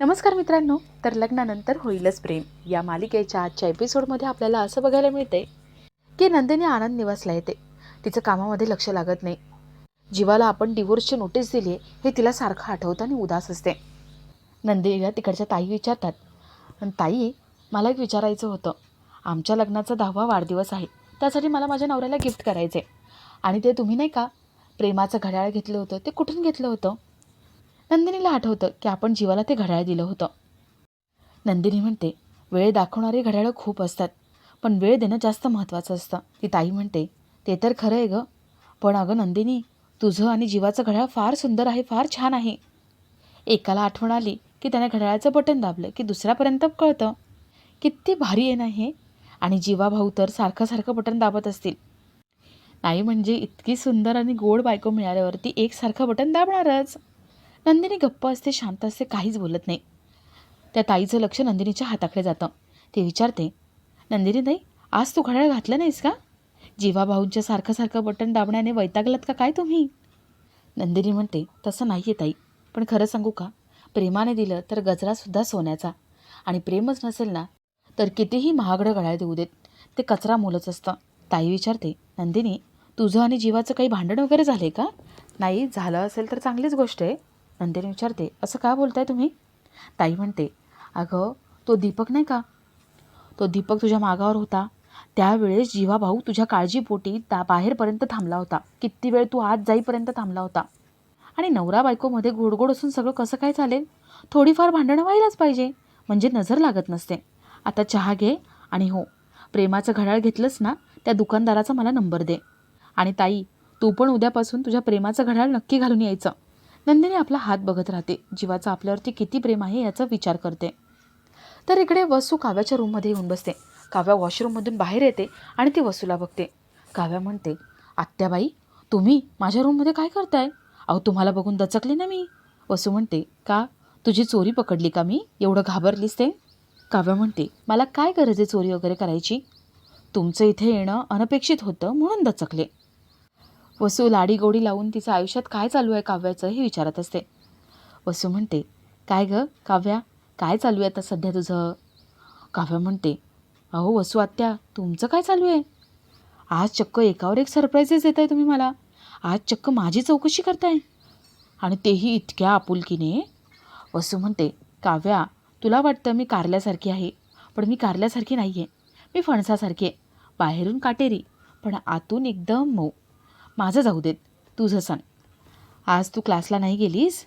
नमस्कार मित्रांनो तर लग्नानंतर होईलच प्रेम. या मालिकेच्या आजच्या एपिसोडमध्ये आपल्याला असं बघायला मिळते की नंदिनी आनंद निवासला येते. तिचं कामामध्ये लक्ष लागत नाही. जीवाला आपण डिवोर्सची नोटीस दिली आहे हे तिला सारखं आठवतं आणि उदास असते. नंदिनीला तिकडच्या ताई विचारतात पण ताई मला एक विचारायचं होतं. आमच्या लग्नाचा दहावा वाढदिवस आहे. त्यासाठी मला माझ्या नवऱ्याला गिफ्ट करायचे आणि ते तुम्ही नाही का प्रेमाचं घड्याळ घेतलं होतं ते कुठून घेतलं होतं? नंदिनीला आठवतं की आपण जीवाला ते घड्याळ दिलं होतं. नंदिनी म्हणते वेळ दाखवणारी घड्याळं खूप असतात पण वेळ देणं जास्त महत्त्वाचं असतं. ती ताई म्हणते ते तर खरं आहे गं पण अगं नंदिनी तुझं आणि जीवाचं घड्याळ फार सुंदर आहे फार छान आहे. एकाला आठवण आली की त्याने घड्याळाचं बटन दाबलं की दुसऱ्यापर्यंत कळतं. किती भारी आहे ना हे? आणि जीवा भाऊ तर सारखं सारखं बटन दाबत असतील. नाही म्हणजे इतकी सुंदर आणि गोड बायको मिळाल्यावरती एकसारखं बटन दाबणारच. नंदिनी गप्प असते शांत असते काहीच बोलत नाही. त्या ताईचं लक्ष नंदिनीच्या हाताकडे जातं. ते विचारते नंदिनी ताई आज तू घड्याळ घातलं नाहीस का? जीवा भाऊंच्या सारखं सारखं बटन दाबण्याने वैतागलात का काय तुम्ही? नंदिनी म्हणते तसं नाही आहे ताई पण खरं सांगू का? प्रेमाने दिलं तर गजरासुद्धा सोन्याचा. आणि प्रेमच नसेल ना तर कितीही महागडं घड्याळ देऊ देत ते कचरा मोलच असतं. ताई विचारते नंदिनी तुझं आणि जीवाचं काही भांडण वगैरे झाले का? नाही झालं असेल तर चांगलीच गोष्ट आहे. नंदिनी विचारते असं का बोलताय तुम्ही? ताई म्हणते अगं तो दीपक नाही का? तो दीपक तुझ्या मागावर होता. त्यावेळेस जीवा भाऊ तुझ्या काळजीपोटी ता बाहेरपर्यंत थांबला होता. किती वेळ तू आत जाईपर्यंत थांबला होता. आणि नवरा बायकोमध्ये गोडगोड असून सगळं कसं काय चालेल? थोडीफार भांडणं व्हायलाच पाहिजे. म्हणजे नजर लागत नसते. आता चहा घे आणि हो. प्रेमाचं घड्याळ घेतलंस ना त्या दुकानदाराचा मला नंबर दे. आणि ताई तू पण उद्यापासून तुझ्या प्रेमाचं घड्याळ नक्की घालून यायचं. नंदिनी आपला हात बघत राहते. जीवाचं आपल्यावरती किती प्रेम आहे याचा विचार करते. तर इकडे वसू काव्याच्या रूममध्ये येऊन बसते. काव्या वॉशरूममधून बाहेर येते आणि ती वसूला बघते. काव्या म्हणते आत्याबाई तुम्ही माझ्या रूममध्ये काय करताय? अहो तुम्हाला बघून दचकले ना मी. वसू म्हणते का? तुझी चोरी पकडली का मी? एवढं घाबरलीस ते? काव्या म्हणते मला काय गरज आहे चोरी वगैरे करायची? तुमचं इथे येणं अनपेक्षित होतं म्हणून दचकले. वसू लाडीगोडी लावून तिचं आयुष्यात काय चालू आहे काव्याचं हे विचारत असते. वसू म्हणते काय गं काव्या काय चालू आहे आता सध्या तुझं? काव्या म्हणते अहो वसू आत्या तुमचं काय चालू आहे? आज चक्क एकावर एक सरप्राईजेस देत आहे तुम्ही मला. आज चक्क माझी चौकशी करताय. आणि तेही इतक्या आपुलकीने? वसू म्हणते काव्या तुला वाटतं मी कारल्यासारखी आहे पण मी कारल्यासारखी नाही आहे मी फणसासारखी आहे. बाहेरून काटेरी पण आतून एकदम मऊ. माझं जाऊ देत तुझं सण आज तू क्लासला नाही गेलीस?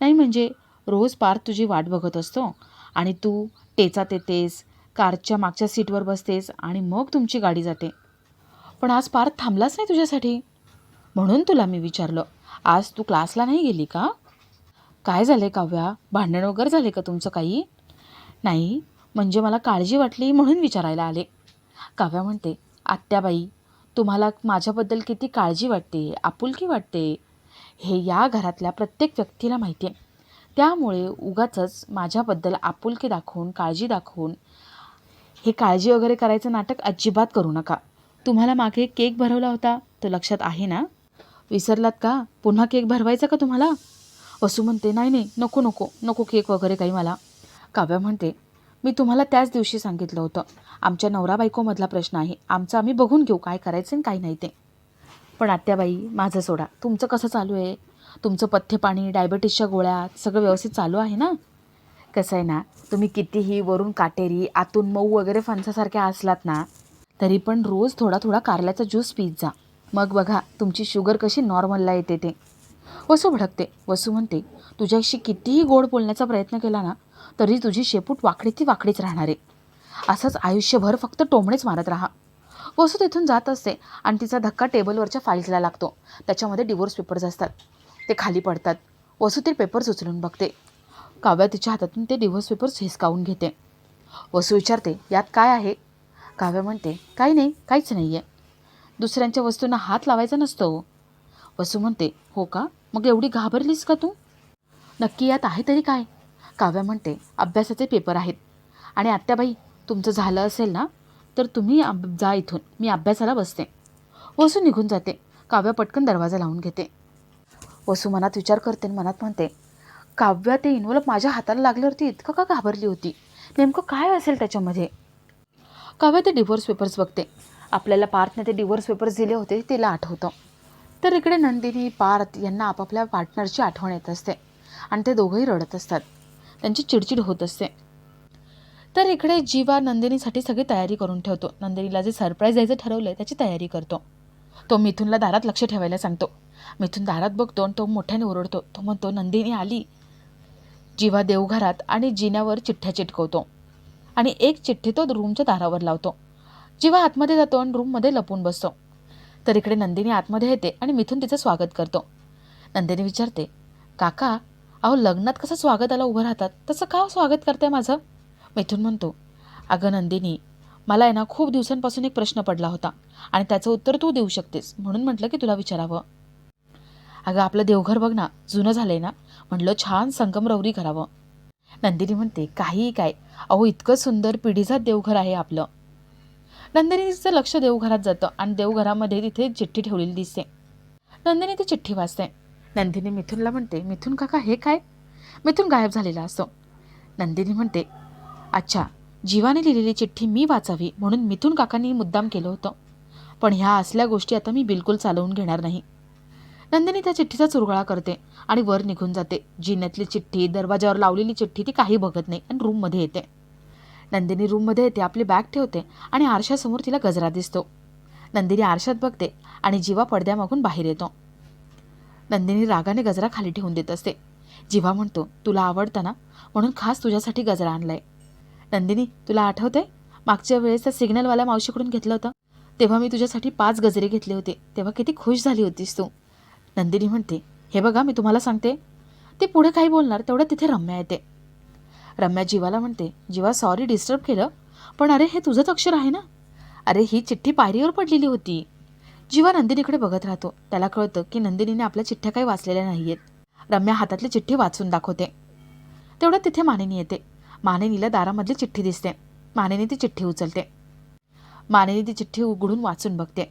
नाही म्हणजे रोज पार तुझी वाट बघत असतो आणि तू टेचात येतेस कारच्या मागच्या सीटवर बसतेस आणि मग तुमची गाडी जाते. पण आज पार थांबलाच नाही तुझ्यासाठी. म्हणून तुला मी विचारलं आज तू क्लासला नाही गेली का? काय झालं आहे काव्या? भांडण वगैरे झाले का तुमचं काही? नाही म्हणजे मला काळजी वाटली म्हणून विचारायला आले. काव्या म्हणते आत्याबाई तुम्हाला माझ्याबद्दल किती काळजी वाटते आपुलकी वाटते हे या घरातल्या प्रत्येक व्यक्तीला माहिती आहे त्यामुळे उगाचच माझ्याबद्दल आपुलकी दाखवून काळजी दाखवून हे काळजी वगैरे करायचं नाटक अजिबात करू नका. तुम्हाला मागे केक भरवला होता तो लक्षात आहे ना? विसरलात का? पुन्हा केक भरवायचा का तुम्हाला? वसू म्हणते नाही नाही नको नको नको केक वगैरे काही मला. काव्या म्हणते मी तुम्हाला त्याच दिवशी सांगितलं होतं. आमच्या नवरा बायकोमधला प्रश्न आहे. आमचं आम्ही बघून घेऊ काय करायचं आणि काय नाही ते. पण आत्याबाई माझं सोडा. तुमचं कसं चालू आहे? तुमचं पथ्य पाणी डायबिटीसच्या गोळ्या सगळं व्यवस्थित चालू आहे ना? कसं आहे ना? तुम्ही कितीही वरून काटेरी आतून मऊ वगैरे फणसासारख्या असलात ना तरी पण रोज थोडा थोडा कारल्याचा ज्यूस पीत जा. मग बघा तुमची शुगर कशी नॉर्मलला येते ते. वसू भडकते. वसू म्हणते तुझ्याशी कितीही गोड बोलण्याचा प्रयत्न केला ना तरी तुझी शेपूट वाकडी ती वाकडीच राहणार आहे. असंच आयुष्यभर फक्त टोमणेच मारत राहा. वसू तिथून जात असते आणि तिचा धक्का टेबलवरच्या फाईल्सला लागतो. त्याच्यामध्ये डिवोर्स पेपर्स असतात. ते खाली पडतात. वसू ते पेपर्स उचलून बघते. काव्या तिच्या हातातून ते डिवोर्स पेपर्स हिसकावून घेते. वसू विचारते यात काय आहे? काव्या म्हणते काही नाही काहीच नाही आहे दुसऱ्यांच्या वस्तूंना हात लावायचा नसतो. वसू म्हणते हो का? मग एवढी घाबरलीस का तू? नक्की यात आहे तरी काय? काव्या म्हणते अभ्यासाचे पेपर आहेत. आणि आत्याबाई तुमचं झालं असेल ना तर तुम्ही अब जा इथून मी अभ्यासाला बसते. वसू निघून जाते. काव्या पटकन दरवाजा लावून घेते. वसू मनात विचार करते आणि मनात म्हणते काव्या ते इन्व्हॉल्व माझ्या हाताला लागल्यावरती इतकं का घाबरली होती? नेमकं काय असेल त्याच्यामध्ये? काव्या ते डिवोर्स पेपर्स बघते. आपल्याला पार्थने ते डिवोर्स पेपर्स दिले होते तिला आठवतं. तर इकडे नंदिनी पार्थ यांना आपापल्या पार्टनरची आठवण येत असते. आणि ते दोघंही रडत असतात. त्यांची चिडचिड होत असते. तर इकडे जीवा नंदिनीसाठी सगळी तयारी करून ठेवतो. नंदिनीला जे सरप्राईज द्यायचं ठरवलं आहे त्याची तयारी करतो. तो मिथुनला दारात लक्ष ठेवायला सांगतो. मिथून दारात बघतो आणि तो मोठ्याने ओरडतो. तो म्हणतो नंदिनी आली. जीवा देवघरात आणि जिन्यावर चिठ्ठ्या चिटकवतो. आणि एक चिठ्ठी तो रूमच्या दारावर लावतो. जीवा आतमध्ये जातो आणि रूममध्ये लपून बसतो. तर इकडे नंदिनी आतमध्ये येते आणि मिथून तिचं स्वागत करतो. नंदिनी विचारते काका अहो लग्नात कसं स्वागताला उभं राहतात? तसं का हो स्वागत करते माझं? मिथून म्हणतो अगं नंदिनी मला आहे ना खूप दिवसांपासून एक प्रश्न पडला होता आणि त्याचं उत्तर तू देऊ शकतेस म्हणून म्हटलं की तुला विचारावं. अगं आपलं देवघर बघ ना जुनं झालंय ना म्हटलं छान संगमरवरी करावं. नंदिनी म्हणते काहीही काय अहो इतकं सुंदर पिढीजात देवघर आहे आपलं. नंदिनीचं लक्ष देवघरात जातं आणि देवघरामध्ये तिथे चिठ्ठी ठेवलेली दिसते. नंदिनी ती चिठ्ठी वाचते. नंदिनी मिथुनला म्हणते मिथुन काका हे काय? मिथुन गायब झालेला असतो. नंदिनी म्हणते अच्छा जीवाने लिहिलेली चिठ्ठी मी वाचावी म्हणून मिथुन काकांनी मुद्दाम केलं होतं. पण ह्या असल्या गोष्टी आता मी बिलकुल चालवून घेणार नाही. नंदिनी त्या चिठ्ठीचा चुरगळा करते आणि वर निघून जाते. जिन्यातली चिठ्ठी दरवाजावर लावलेली चिठ्ठी ती काही बघत नाही आणि रूममध्ये येते. नंदिनी रूममध्ये येते आपली बॅग ठेवते आणि आरशासमोर तिला गजरा दिसतो. नंदिनी आरशात बघते आणि जीवा पडद्यामागून बाहेर येतो. नंदिनी रागाने गजरा खाली ठेवून देत असते. जिव्हा म्हणतो तुला आवडतं ना? म्हणून खास तुझ्यासाठी गजरा आणलाय. नंदिनी तुला आठवतंय? मागच्या वेळेस त्या सिग्नलवाल्या मावशीकडून घेतलं होतं. तेव्हा मी तुझ्यासाठी पाच गजरे घेतले होते. तेव्हा किती खुश झाली होतीस तू. नंदिनी म्हणते हे बघा मी तुम्हाला सांगते. ते पुढे काही बोलणार तेवढं तिथे रम्या येते. रम्या जीवाला म्हणते जीवा सॉरी डिस्टर्ब केलं. पण अरे हे तुझंच अक्षर आहे ना? अरे ही चिठ्ठी पायरीवर पडलेली होती. जीवा नंदिनीकडे बघत राहतो. त्याला कळतं की नंदिनीने आपल्या चिठ्ठ्या काही वाचलेल्या नाही आहेत रम्या हातातली चिठ्ठी वाचून दाखवते. तेवढ्या तिथे मानिनी येते. मानिनीला दारामधली चिठ्ठी दिसते. मानिनी ती चिठ्ठी उचलते. मानिनी ती चिठ्ठी उघडून वाचून बघते.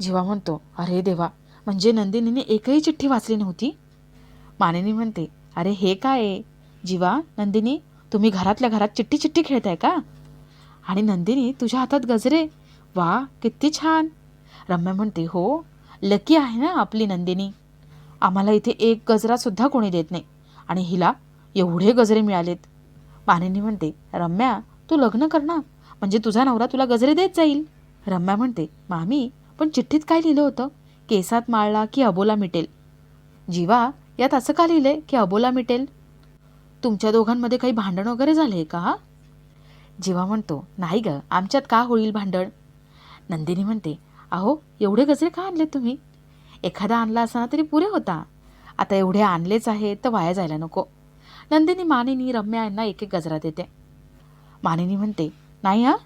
जीवा म्हणतो अरे देवा म्हणजे नंदिनीने एकही चिठ्ठी वाचली नव्हती? मानिनी म्हणते अरे हे काय आहे? जीवा नंदिनी तुम्ही घरातल्या घरात चिठ्ठी चिठ्ठी खेळताय का? आणि नंदिनी तुझ्या हातात गजरे? वा किती छान! रम्या म्हणते हो लकी आहे ना आपली नंदिनी. आम्हाला इथे एक गजरासुद्धा कोणी देत नाही. आणि हिला एवढे गजरे मिळालेत. मानिनी म्हणते रम्या तू लग्न कर ना. म्हणजे तुझा नवरा तुला गजरे देत जाईल. रम्या म्हणते मामी पण चिठ्ठीत काय लिहिलं होतं? केसात माळला की अबोला मिटेल. जीवा यात असं का लिहिलंय की अबोला मिटेल? तुमच्या दोघांमध्ये काही भांडण वगैरे झाले का जीवा म्हणतो नाही ग आमच्यात का होईल भांडण? नंदिनी म्हणते अहो एवढे गजरे का आणले तुम्ही? एखादा आणला असताना तरी पुरे होता. आता एवढे आणलेच आहे तर वाया जायला नको. नंदिनी मानिनी रम्या यांना एक एक गजरा देते. मानिनी म्हणते नाही हा.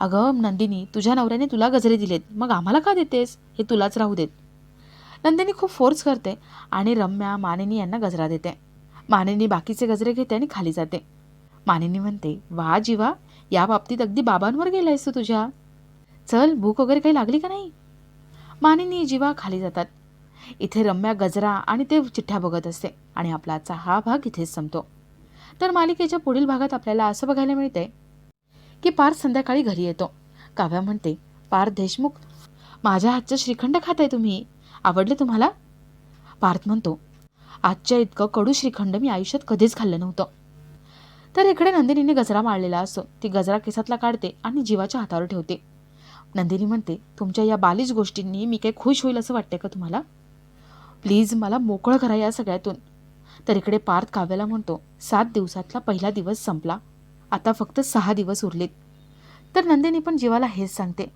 अगं नंदिनी तुझ्या नवऱ्याने तुला गजरे दिलेत. मग आम्हाला का देतेस? हे तुलाच राहू देत. नंदिनी खूप फोर्स करते आणि रम्या मानिनी यांना गजरा देते. मानिनी बाकीचे गजरे घेते आणि खाली जाते. मानिनी म्हणते वा जीवा या बाबतीत अगदी बाबांवर गेलायस तू तुझ्या. चल भूक वगैरे काही लागली का नाही? मानिनी जीवा खाली जातात. इथे रम्या गजरा आणि ते चिठ्ठ्या बघत असते आणि आपला आजचा हा भाग इथेच संपतो. तर मालिकेच्या पुढील भागात आपल्याला असं बघायला मिळते की पार्थ संध्याकाळी घरी येतो. काव्या म्हणते पार्थ देशमुख माझ्या हातचं श्रीखंड खाताय तुम्ही? आवडले तुम्हाला? पार्थ म्हणतो आजच्या इतकं कडू श्रीखंड मी आयुष्यात कधीच खाल्लं नव्हतं. तर इकडे नंदिनीने गजरा माळलेला असतो. ती गजरा केसातला काढते आणि जीवाच्या हातावर ठेवते. नंदिनी म्हणते तुमच्या या बालिश गोष्टींनी मी काही खुश होईल असं वाटते का तुम्हाला? प्लीज मला मोकळं करा या सगळ्यातून. तर इकडे पार्थ काव्याला म्हणतो सात दिवसातला पहिला दिवस संपला. आता फक्त सहा दिवस उरलेत. तर नंदिनी पण जीवाला हेच सांगते